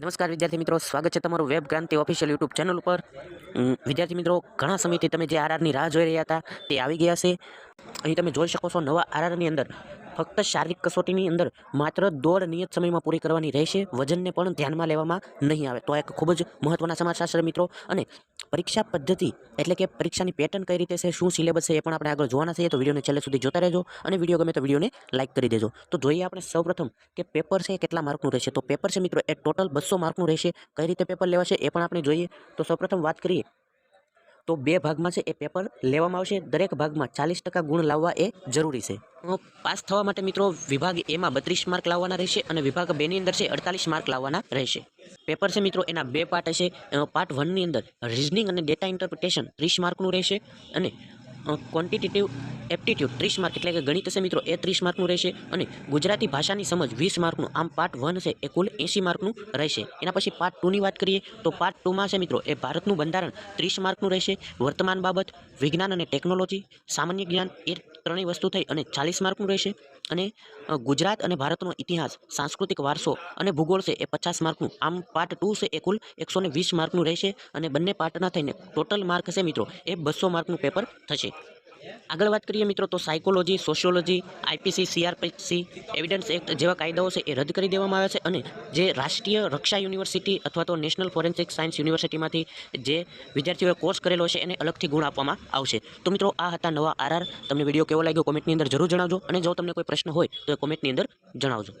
નમસ્કાર વિદ્યાર્થી મિત્રો, સ્વાગત છે તમારું વેબ ક્રાંતિ ઓફિશિયલ યુટ્યુબ ચેનલ ઉપર. વિદ્યાર્થી મિત્રો, ઘણા સમયથી તમે જે આરઆરની રાહ જોઈ રહ્યા હતા તે આવી ગયા છે. અહીં તમે જોઈ શકો છો નવા આરઆરની અંદર ફક્ત શારીરિક કસોટીની અંદર માત્ર દોઢ નિયત સમયમાં પૂરી કરવાની રહેશે. વજનને પણ ધ્યાનમાં લેવામાં નહીં આવે. તો એક ખૂબ જ મહત્ત્વના સમાચાર મિત્રો. અને પરીક્ષા પદ્ધતિ એટલે કે પરીક્ષાની પેટર્ન કઈ રીતે છે, શું સિલેબસ છે એ પણ આપણે આગળ જોવાના છે, તો વિડીયોને છેલ્લે સુધી જોતા રહેજો અને વીડિયો ગમે તો વિડીયોને લાઇક કરી દેજો. તો જોઈએ આપણે સૌપ્રથમ કે પેપર છે કેટલા માર્કનું રહેશે. તો પેપર છે મિત્રો એ ટોટલ બસો માર્કનું રહેશે. કઈ રીતે પેપર લેવાશે એ પણ આપણે જોઈએ. તો સૌપ્રથમ વાત કરીએ તો બે ભાગમાં છે એ પેપર લેવામાં આવશે. દરેક ભાગમાં ચાલીસ ટકા ગુણ લાવવા એ જરૂરી છે. પાસ થવા માટે મિત્રો વિભાગ એમાં બત્રીસ માર્ક લાવવાના રહેશે અને વિભાગ બેની અંદર છે અડતાલીસ માર્ક લાવવાના રહેશે. પેપર છે મિત્રો, એના બે પાર્ટ હશે. પાર્ટ વનની અંદર રિઝનિંગ અને ડેટા ઇન્ટરપ્રિટેશન ત્રીસ માર્કનું રહેશે અને ક્વોન્ટિટેટિવ એપ્ટિટ્યૂડ ત્રીસ માર્ક એટલે કે ગણિત છે મિત્રો, એ ત્રીસ માર્કનું રહેશે અને ગુજરાતી ભાષાની સમજ વીસ માર્કનું. આમ પાર્ટ વન છે એ કુલ એંસી માર્કનું રહેશે. એના પછી પાર્ટ ટુની વાત કરીએ, તો પાર્ટ ટુમાં છે મિત્રો, એ ભારતનું બંધારણ ત્રીસ માર્કનું રહેશે. વર્તમાન બાબત, વિજ્ઞાન અને ટેકનોલોજી સામાન્ય જ્ઞાન, એ ત્રણેય વસ્તુ થઈ અને ચાલીસ માર્કનું રહેશે. અને ગુજરાત અને ભારતનો ઇતિહાસ, સાંસ્કૃતિક વારસો અને ભૂગોળ છે એ પચાસ માર્કનું. આમ પાર્ટ ટુ છે એ કુલ એકસો વીસ માર્કનું રહેશે અને બંને પાર્ટના થઈને ટોટલ માર્ક છે મિત્રો એ બસો માર્કનું પેપર થશે. આગળ વાત કરીએ મિત્રો તો psychology sociology IPC CrPC evidence act જેવા કાયદાઓ છે એ રદ કરી દેવામાં આવ્યા છે અને જે રાષ્ટ્રીય રક્ષા યુનિવર્સિટી અથવા તો નેશનલ ફોરેન્સિક સાયન્સ યુનિવર્સિટીમાંથી જે વિદ્યાર્થીઓએ કોર્સ કરેલો છે એને અલગથી ગુણ આપવામાં આવશે. તો મિત્રો આ હતા નવા આરઆર તમને વીડિયો કેવો લાગ્યો? કોમેન્ટની અંદર જરૂર જણાવજો અને જો તમને કોઈ પ્રશ્ન હોય તો એ કોમેન્ટની અંદર જણાવજો.